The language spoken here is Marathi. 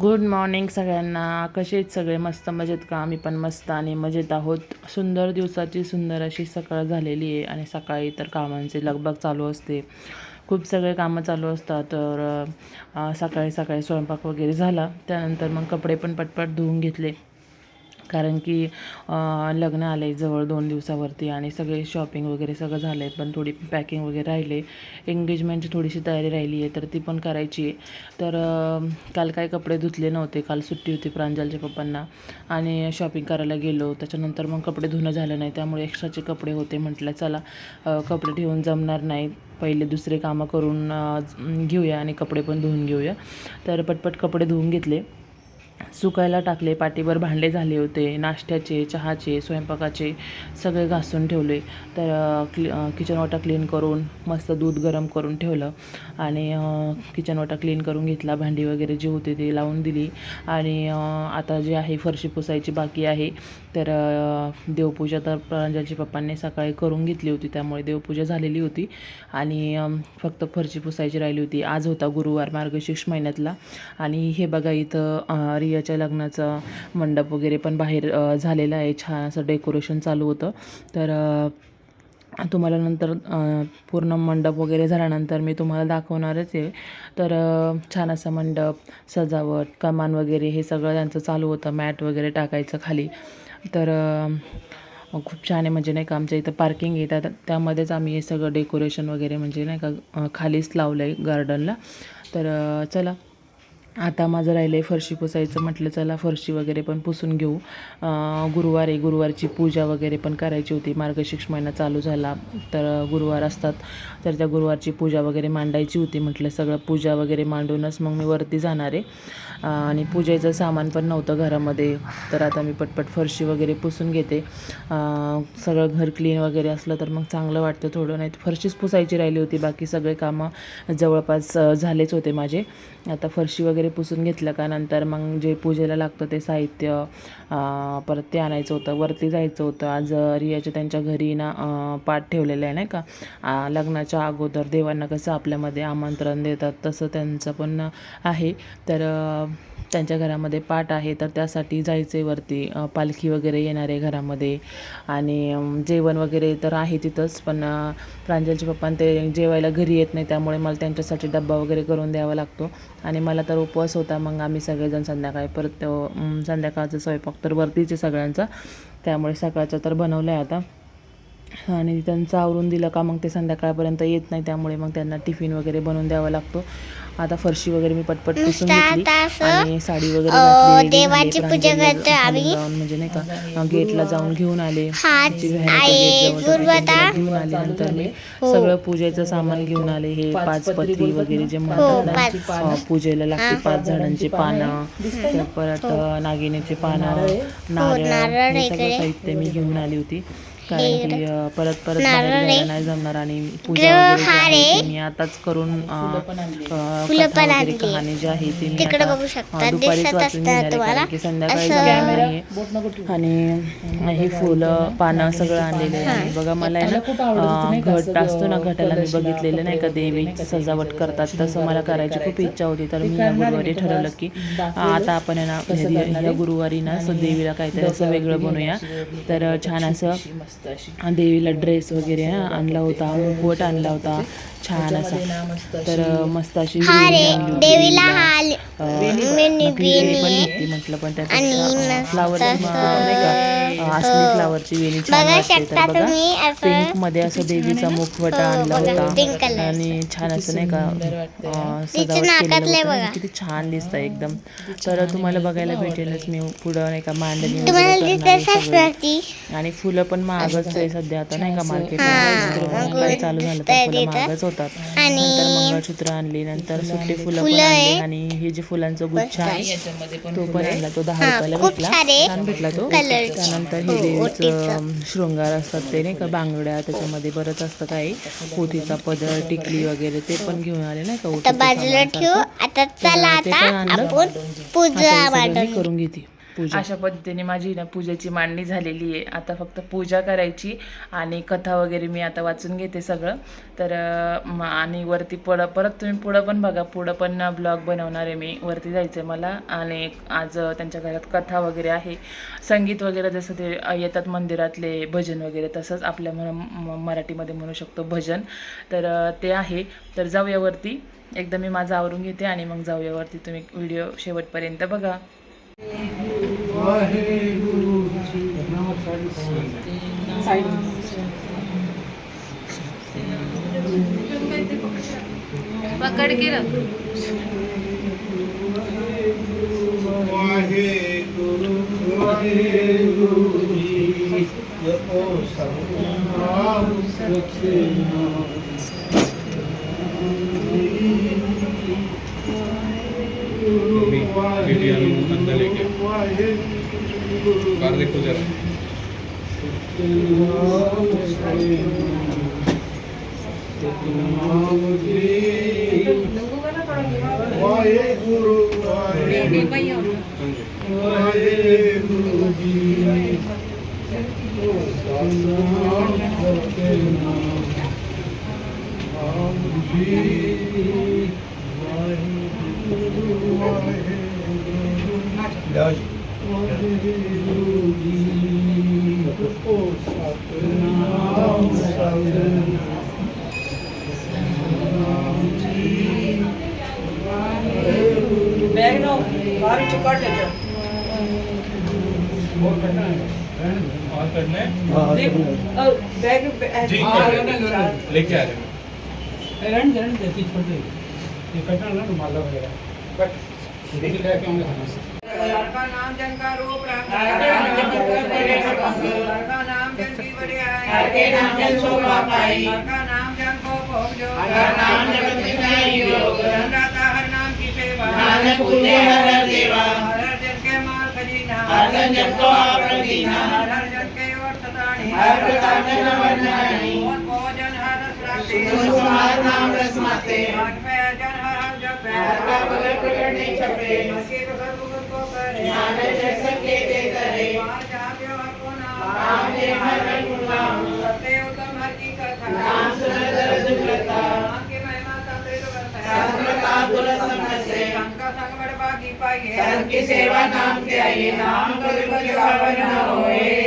गुड मॉर्निंग सगळ्यांना. कसे आहेत सगळे? मस्त मजेत का? आम्ही पण मस्त आणि मजेत आहोत. सुंदर दिवसाची सुंदर अशी सकाळ झालेली आहे आणि सकाळी तर कामांची लगबग चालू असते. खूप सगळे कामं चालू असतात. तर सकाळी सकाळी स्वयंपाक वगैरे झाला. त्यानंतर मग कपडे पण पटपट धुवून घेतले. कारण की लग्न आलं आहे जवळ दोन दिवसावरती आणि सगळे शॉपिंग वगैरे सगळं झालं आहे पण थोडी पॅकिंग वगैरे राहिले. एंगेजमेंटची थोडीशी तयारी राहिली आहे तर ती पण करायची आहे. तर काल काय कपडे धुतले नव्हते काल सुट्टी होती प्रांजलच्या पप्पांना. आणि शॉपिंग करायला गेलो त्याच्यानंतर मग कपडे धुणं झालं नाही त्यामुळे एक्स्ट्राचे कपडे होते म्हटलं चला कपडे ठेवून जमणार नाही पहिले दुसरे कामं करून घेऊया आणि कपडे पण धुवून घेऊया. तर पटपट कपडे धुवून घेतले. सुकायला टाकले पाटीवर भांडे झाले होते नाश्त्याचे चहाचे स्वयंपाकाचे सगळे घासून ठेवले. तर क्लि किचन वाटा क्लीन करून मस्त दूध गरम करून ठेवलं आणि किचन वाटा क्लीन करून घेतला. भांडी वगैरे जी होती ती लावून दिली. आणि आता जी आहे फरशी पुसायची बाकी आहे. तर देवपूजा तर प्रांजलच्या पप्पांनी सकाळी करून घेतली होती. त्यामुळे देवपूजा झालेली होती. आणि फक्त फरशी पुसायची राहिली होती. आज होता गुरुवार मार्गशीर्ष महिन्यातला. आणि हे बघा इथं भैयाच्या लग्नाचा लग्नाचं मंडप वगैरे पण बाहेर झालेला आहे. छान असं डेकोरेशन चालू होतं. तर तुम्हाला नंतर पूर्ण मंडप वगैरे झाल्यानंतर मी तुम्हाला दाखवणारच आहे. तर छान असा मंडप सजावट कमान वगैरे हे सगळं त्यांचं चालू होतं. मॅट वगैरे टाकायचं खाली. तर खूप छान आहे. म्हणजे नाही का आमच्या इथं पार्किंग आहे. त्या त्यामध्येच आम्ही हे सगळं डेकोरेशन वगैरे म्हणजे नाही का खालीच लावलं आहे गार्डनला तर चला. आता माझं राहिलं आहे फरशी पुसायचं म्हटलं चला फरशी वगैरे पण पुसून घेऊ. गुरुवार आहे गुरुवारची पूजा वगैरे पण करायची होती. मार्गशीर्ष महिना चालू झाला तर गुरुवार असतात. तर त्या गुरुवारची पूजा वगैरे मांडायची होती. म्हटलं सगळं पूजा वगैरे मांडूनच मग मी वरती जाणार आहे. आणि पूजेचं सामान पण नव्हतं घरामध्ये. तर आता मी पटपट फरशी वगैरे पुसून घेते. सगळं घर क्लीन वगैरे असलं तर मग चांगलं वाटतं थोडं. नाही फरशीच पुसायची राहिली होती. बाकी सगळे कामं जवळपास झालेच होते माझे. आता फरशी वगैरे पुसून घेतलं का नंतर मग जे पूजेला लागतं ते साहित्य परत ते आणायचं होतं वरती जायचं होतं. आज रियाच्या त्यांच्या घरी ना पाठ ठेवलेलं आहे नाही का? लग्नाच्या अगोदर देवांना कसं आपल्यामध्ये आमंत्रण देतात तसं त्यांचं पण आहे. तर त्यांच्या घरामध्ये पाठ आहे. तर त्यासाठी जायचं आहे वरती पालखी वगैरे येणार आहे घरामध्ये. आणि जेवण वगैरे तर आहे तिथंच. पण प्रांजलचे पप्पा आणि ते जेवायला घरी येत नाही. त्यामुळे मला त्यांच्यासाठी डब्बा वगैरे करून द्यावा लागतो. आणि मला तर उपवास होता. मग आम्ही सगळेजण संध्याकाळी परत तो, संध्याकाळचा स्वयंपाक तर वरतीच आहे सगळ्यांचा. त्यामुळे सकाळचा तर बनवलं आहे आता. आणि त्यांचं आवरून दिलं का मग ते संध्याकाळपर्यंत येत नाही. त्यामुळे मग त्यांना टिफिन वगैरे बनवून द्यावा लागतो. आता फरशी वगैरे मी पटपट पुसून घेतली आणि साडी वगैरे देवाची पूजा करतो आम्ही. म्हणजे नाही का गेटला जाऊन घेऊन आले घेऊन आले नंतर मी हो. सगळं पूजेचं सामान घेऊन आले हे पाच पत्री वगैरे जे म्हणतात हो. अं, पूजेला लागते पाच झाडांची पानं परत नागिनीचे पानं नारळ नारळ हे सगळं. साहित्य मी घेऊन आली होती कारण की परत परत बाहेर. जायला नाही जमणार आणि पूजा वगैरे जी हार आहे आहे. ती मी आताच करून अं, अं, फुलं कथा पण वगैरे आणली. कहाणी जी आहे ती मी तिकडे आता, बघू अं, शकता. दुपारीच दिसत वाचून असतं घेणार आहे तुम्हाला. कारण की संध्याकाळी असं- जाणार नाहीये. आणि हे फुलं पानं सगळं आणलेलं आहे. आणि बघा मला आहे ना अं, घट असतो ना घटाला मी बघितलेलं नाही का देवीची सजावट करतात. तसं मला करायची खूप इच्छा होती तर मी या गुरुवारी ठरवलं की अं, आता आपण आहे ना या गुरुवारी ना असं देवीला काहीतरी असं वेगळं बनवूया तर छान असं देवीला ड्रेस वगैरे हा आणला होता मुखवट आणला होता. छान असा. तर मस्त अशी देवीला पण म्हटलं पण त्यापेक्षा मस्त फ्लावर असली फ्लावरची वेणी छान तर बघा पिंकमध्ये असं देवीचा मुखवटा हो, आणला होता. आणि छान असं नाही का सजावट केलेलं होतं. किती छान दिसतं एकदम. तर तुम्हाला बघायला भेटेलच मी पुढं नाही का मांडणी आणि फुलं पण महागच आहे सध्या. आता नाही का मार्केट हा, चालू झालं तर फुलं. महागच होतात. आणि- नंतर मंगळसूत्र आणली नंतर सुट्टी फुलं पण आणली. आणि हे जे फुलांचं गुच्छ आहे तो पण आणला तो दहा रुपयाला भेटला छान भेटला तो. त्यानंतर हो, हे देवीचं. शृंगार असतात ते नाही का बांगड्या त्याच्यामध्ये बरंच असतं काही. पोथीचा पदर टिकली वगैरे ते पण घेऊन आले नाही का बाजूला ठेवू. आता चला ते पण आता आणलं. आपण पूजा करून घेते. पूजा. अशा पद्धतीने माझी ना पूजेची मांडणी झालेली आहे. आता फक्त पूजा करायची आणि कथा वगैरे मी आता वाचून घेते सगळं. तर आणि वरती पुढं परत तुम्ही पुढं पण बघा. पुढं पण ब्लॉग बनवणार आहे मी. वरती जायचं आहे मला. आणि आज त्यांच्या घरात कथा वगैरे आहे. संगीत वगैरे जसं ते येतात मंदिरातले भजन वगैरे तसंच आपल्या म्हण म- मराठीमध्ये म्हणू शकतो भजन. तर ते आहे. तर जाऊया वरती. एकदा मी माझं आवरून घेते आणि मग जाऊया वरती. तुम्ही व्हिडिओ शेवटपर्यंत बघा. पकड़ के ਬਾਹਰ ਦੇਖੋ ਜਰਾ। ਵਾਹਿਗੁਰੂ ਵਾਹਿਗੁਰੂ ਵਾਹਿਗੁਰੂ ਜੀ ਜਪੋ ਸਤਨਾਮ ਸਤਨਾਮ ਆਮ ਜੀ ਵਾਹਿਗੁਰੂ ਵਾਹਿਗੁਰੂ ਵਾਹਿਗੁਰੂ ਜੀ ਜਪੋ ਸਤਨਾਮ ਸਤਨਾਮ ਬੈਗ ਨੂੰ ਬਾਹਰ ਵਿੱਚੋਂ ਕੱਢ ਲੈ ਜਾ और करना है ਦੇਖ ਅਹ ਬੈਗ ਬੈ- जी, ਆ कर ਰਿਹਾ लेना, ਨਾ लेके आ रहे हैं रहने रहने देती छोड़ दे ये कटना ना रुमाला वगैरह लेके लेके आऊंगे खाना से लड़का नाम जन का रूप लड़का नाम जन की बड़ियाई लड़का नाम जन को भोग जो जन दाता हर नाम की सेवा हर हर जन के माल खजीना हर हर जन के मोहन भोजन हर रस राखते हाथ पे जन हर हर जप बाकी बगल बुगल को करे बाहर जाव्यो आपको नाम सत्य उत्तम हर की कथा नाम की महिमा तंत्रित करता है संग का संग बड़ भागी पाइए की सेवा नाम के आइए नाम कभी कभी पावन न होए